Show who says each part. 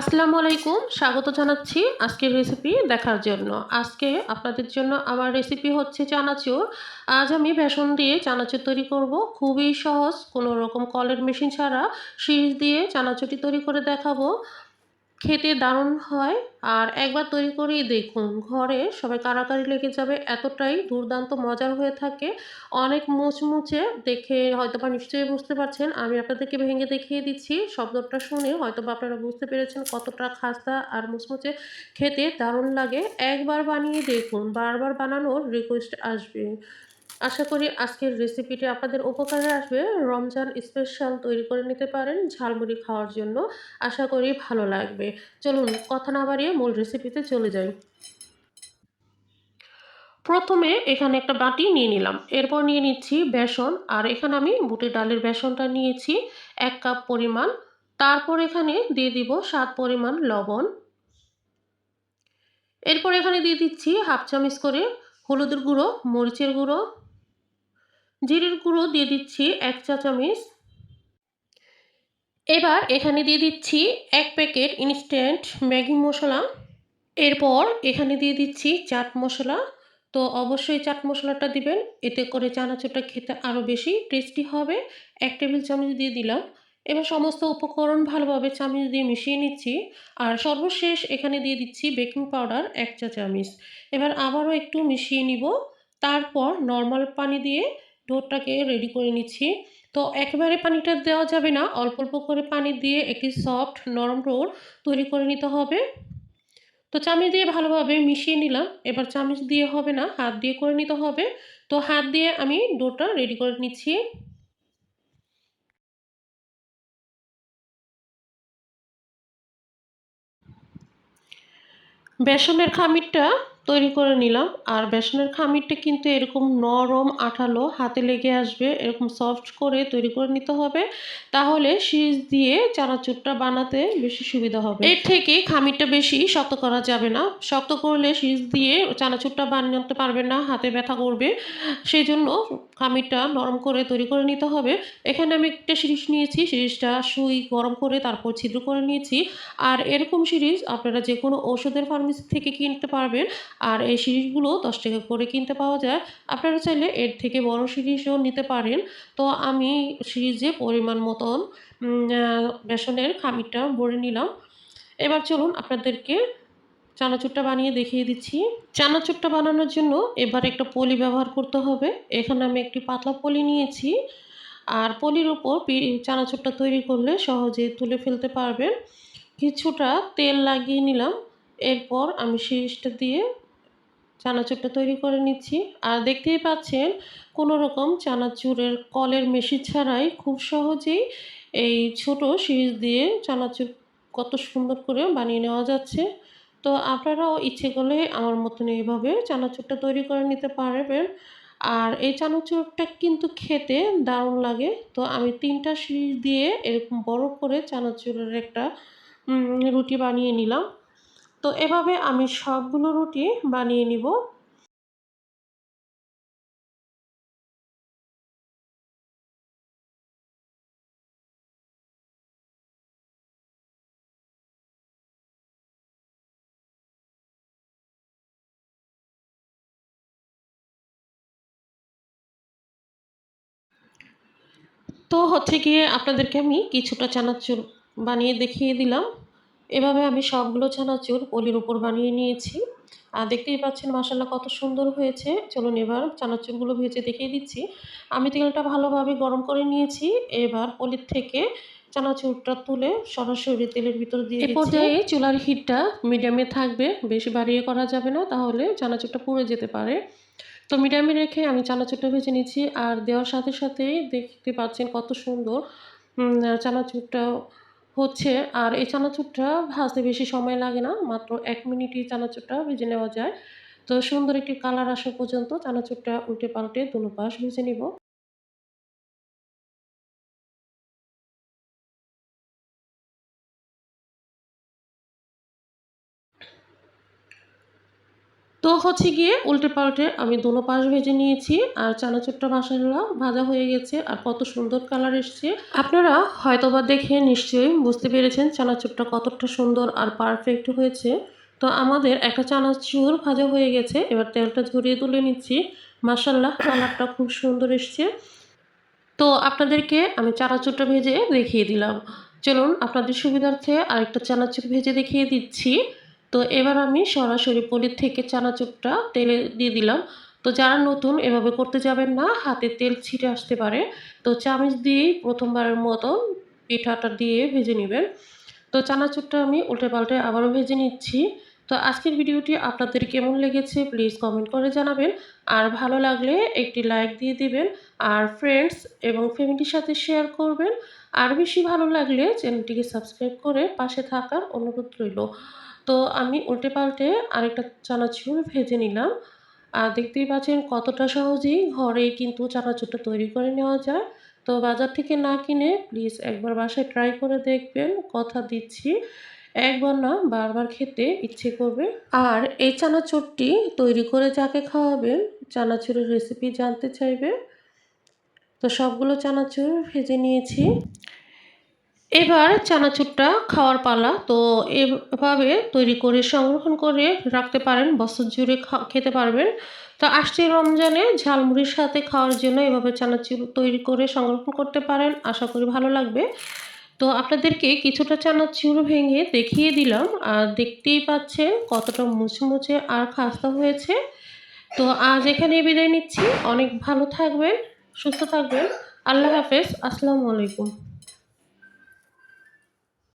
Speaker 1: আসসালামু আলাইকুম, স্বাগত জানাচ্ছি আজকের রেসিপি দেখার জন্য। আজকে আপনাদের জন্য আমার রেসিপি হচ্ছে চানাচুর। আজ আমি বেসন দিয়ে চানাচুর তৈরি করব। খুবই সহজ, কোনো রকম কলের মেশিন ছাড়া শীষ দিয়ে চানাচুরটি তৈরি করে দেখাবো। খেতে দারুণ হয়। আর একবার তৈরি করেই দেখুন, ঘরে সবাই কারাকারি লেগে যাবে, এতটাই দুর্দান্ত মজার হয়ে থাকে। অনেক মুচমুচে দেখে হয়তো বা নিশ্চয়ই বুঝতে পারছেন, আমি আপনাদেরকে ভেঙে দেখিয়ে দিচ্ছি। শব্দটা শুনে হয়তো বা আপনারা বুঝতে পেরেছেন কতটা খাস্তা আর মুচমুচে খেতে দারুণ লাগে। একবার বানিয়ে দেখুন, বারবার বানানোর রিকোয়েস্ট আসবে। আশা করি আজকের রেসিপিটি আপনাদের উপকারে আসবে। রমজান স্পেশাল তৈরি করে নিতে পারেন ঝালমুড়ি খাওয়ার জন্য। আশা করি ভালো লাগবে। চলুন কথা না বাড়িয়ে মূল রেসিপিতে চলে যাই। প্রথমে এখানে একটা বাটি নিয়ে নিলাম। এরপর নিয়ে নিচ্ছি বেসন। আর এখানে আমি বুটের ডালের বেসনটা নিয়েছি, এক কাপ পরিমাণ। তারপর এখানে দিয়ে দিব স্বাদ পরিমাণ লবণ। এরপর এখানে দিয়ে দিচ্ছি হাফ চামচ করে হলুদের গুঁড়ো, মরিচের গুঁড়ো জিরের গুঁড়ো দিয়ে দিচ্ছি এক চা চামচ। এবার এখানে দিয়ে দিচ্ছি এক প্যাকেট ইনস্ট্যান্ট ম্যাগি মশলা। এরপর এখানে দিয়ে দিচ্ছি চাট মশলা। তো অবশ্যই চাট মশলাটা দিবেন, এতে করে চানাচুরটা খেতে আরও বেশি টেস্টি হবে। এক টেবিল চামচ দিয়ে দিলাম। এবার সমস্ত উপকরণ ভালোভাবে চামচ দিয়ে মিশিয়ে নিচ্ছি। আর সর্বশেষ এখানে দিয়ে দিচ্ছি বেকিং পাউডার এক চা চামচ। এবার আবারও একটু মিশিয়ে নিব। তারপর নর্মাল পানি দিয়ে ডোরটাকে রেডি করে নিচ্ছি। তো একেবারে পানিটা দেওয়া যাবে না। অল্প অল্প করে পানি দিয়ে একটি সফট নরম ডোর তৈরি করে নিতে হবে। তো চামচ দিয়ে ভালোভাবে মিশিয়ে নিলাম। এবার চামচ দিয়ে হবে না, হাত দিয়ে করে নিতে হবে। তো হাত দিয়ে আমি ডোটা রেডি করে নিচ্ছি। বেসনের খামিরটা তৈরি করে নিলাম। আর বেসনের খামিরটা কিন্তু এরকম নরম, আঠালো, হাতে লেগে আসবে। এরকম সফট করে তৈরি করে নিতে হবে। তাহলে শীষ দিয়ে চানাচুরটা বানাতে বেশি সুবিধা হবে। এর থেকে খামিরটা বেশি শক্ত করা যাবে না। শক্ত করলে শীষ দিয়ে চানাচুরটা বানাতে পারবে না, হাতে ব্যথা করবে। সেই জন্য খামিরটা নরম করে তৈরি করে নিতে হবে। এখানে আমি একটা সিরিজ নিয়েছি, সিরিজটা সুই গরম করে তারপর ছিদ্র করে নিয়েছি। আর এরকম সিরিজ আপনারা যে কোনো ওষুধের ফার্মেসি থেকে কিনতে পারবেন। আর এই সিরিজগুলো দশ টাকা করে কিনতে পাওয়া যায়। আপনারা চাইলে এর থেকে বড় সিরিজও নিতে পারেন। তো আমি সিরিজে পরিমাণ মতন বেসনের খামিরটা ভরে নিলাম। এবার চলুন আপনাদেরকে চানাচুরটা বানিয়ে দেখিয়ে দিচ্ছি। চানাচুরটা বানানোর জন্য এবার একটা পলি ব্যবহার করতে হবে। এখানে আমি একটি পাতলা পলি নিয়েছি। আর পলির উপর চানাচুরটা তৈরি করলে সহজে তুলে ফেলতে পারবেন। কিছুটা তেল লাগিয়ে নিলাম। এরপর আমি সিরিজটা দিয়ে চানাচুরটা তৈরি করে নিচ্ছি। আর দেখতেই পাচ্ছেন, কোনো রকম চানাচুরের কলের মেশিন ছাড়াই খুব সহজেই এই ছোট সিরিজ দিয়ে চানাচুর কত সুন্দর করে বানিয়ে নেওয়া যাচ্ছে। তো আপনারাও ইচ্ছে করলে আমার মতন এইভাবে চানাচুরটা তৈরি করে নিতে পারবেন। আর এই চানাচুরটা কিন্তু খেতে দারুণ লাগে। তো আমি তিনটা সিঁড়ি দিয়ে এরকম বড় করে চানাচুরের একটা রুটি বানিয়ে নিলাম। তো এভাবে আমি সবগুলো রুটি বানিয়ে নিব। তো হচ্ছে গিয়ে আপনাদেরকে আমি কিছুটা চানাচুর বানিয়ে দেখিয়ে দিলাম। এভাবে আমি সবগুলো চানাচুর পলির উপর বানিয়ে নিয়েছি। আর দেখতেই পাচ্ছেন মশালা কত সুন্দর হয়েছে। চলুন এবার চানাচুরগুলো ভেজে দেখিয়ে দিচ্ছি। আমি তেলটা ভালোভাবে গরম করে নিয়েছি। এবার পলির থেকে চানাচুরটা তুলে সরাসরি তেলের ভিতর দিয়ে এ পর্যায়ে চুলার হিটটা মিডিয়ামে থাকবে। বেশি বাড়িয়ে করা যাবে না তাহলে চানাচুরটা পুড়ে যেতে পারে। তো মিডিয়ামে রেখে আমি চানাচুরটা ভেজে নিচ্ছি আর দেওয়ার সাথে সাথেই দেখতে পাচ্ছেন কত সুন্দর চানাচুরটা হচ্ছে। আর এই চানাচুরটা ভাজতে বেশি সময় লাগে না, মাত্র এক মিনিটই চানাচুরটা ভেজে নেওয়া যায়। তো সুন্দর একটি কালার আসা পর্যন্ত চানাচুরটা উল্টে পাল্টে দুনো পাশ ভেজে নিব। তো হচ্ছে গিয়ে উল্টে পাল্টে আমি দুনো পাশ ভেজে নিয়েছি, আর চানাচুরটা মাসাল্লাহ ভাজা হয়ে গেছে, আর কত সুন্দর কালার এসছে। আপনারা হয়তোবা দেখে নিশ্চয়ই বুঝতে পেরেছেন চানাচুরটা কতটা সুন্দর আর পারফেক্ট হয়েছে। তো আমাদের একটা চানাচুর ভাজা হয়ে গেছে, এবার তেলটা ঝরিয়ে তুলে নিচ্ছি। মাসাল্লাহ কালারটা খুব সুন্দর এসছে। তো আপনাদেরকে আমি চানাচুরটা ভেজে দেখিয়ে দিলাম। চলুন, আপনাদের সুবিধার্থে আরেকটা চানাচুর ভেজে দেখিয়ে দিচ্ছি। তো এবার আমি সরাসরি পনির থেকে চানাচুরটা তেলে দিয়ে দিলাম। তো যারা নতুন এভাবে করতে যাবেন না, হাতে তেল ছিটে আসতে পারে। তো চামচ দিয়েই প্রথমবারের মতো পিঠাটা দিয়ে ভেজে নেবেন। তো চানাচুরটা আমি উল্টে পাল্টে আবারও ভেজে নিচ্ছি। তো আজকের ভিডিওটি আপনাদের কেমন লেগেছে প্লিজ কমেন্ট করে জানাবেন। আর ভালো লাগলে একটি লাইক দিয়ে দিবেন। আর ফ্রেন্ডস এবং ফ্যামিলির সাথে শেয়ার করবেন। আর বেশি ভালো লাগলে চ্যানেলটিকে সাবস্ক্রাইব করে পাশে থাকার অনুরোধ রইল। তো আমি উল্টে পাল্টে আরেকটা চানাচুর ভেজে নিলাম। আর দেখতেই পাচ্ছেন কতটা সহজেই ঘরেই কিন্তু চানাচুরটা তৈরি করে নেওয়া যায়। তো বাজার থেকে না কিনে প্লিজ একবার বাসায় ট্রাই করে দেখবেন, কথা দিচ্ছি। একবার না, বারবার খেতে ইচ্ছে করবে। আর এই চানাচুরটি তৈরি করে যাকে খাওয়াবেন, চানাচুরের রেসিপি জানতে চাইবে। তো সবগুলো চানাচুর ভেজে নিয়েছি। এবার চানাচুরটা খাওয়ার পালা। তো এভাবে তৈরি করে, সংরক্ষণ করে রাখতে পারেন বছর জুড়ে খেতে পারবেন। তো আসছে রমজানে ঝালমুড়ির সাথে খাওয়ার জন্য এভাবে চানাচুর তৈরি করে সংরক্ষণ করতে পারেন, আশা করি ভালো লাগবে। তো আপনাদেরকে কিছুটা চানাচুর ভেঙে দেখিয়ে দিলাম, আর দেখতেই পাচ্ছেন কতটা মুচমুচে আর খাস্তা হয়েছে। তো আজ এখানে বিদায় নিচ্ছি। অনেক ভালো থাকবেন, সুস্থ থাকবেন। আল্লাহ হাফেজ। আসসালামু আলাইকুম।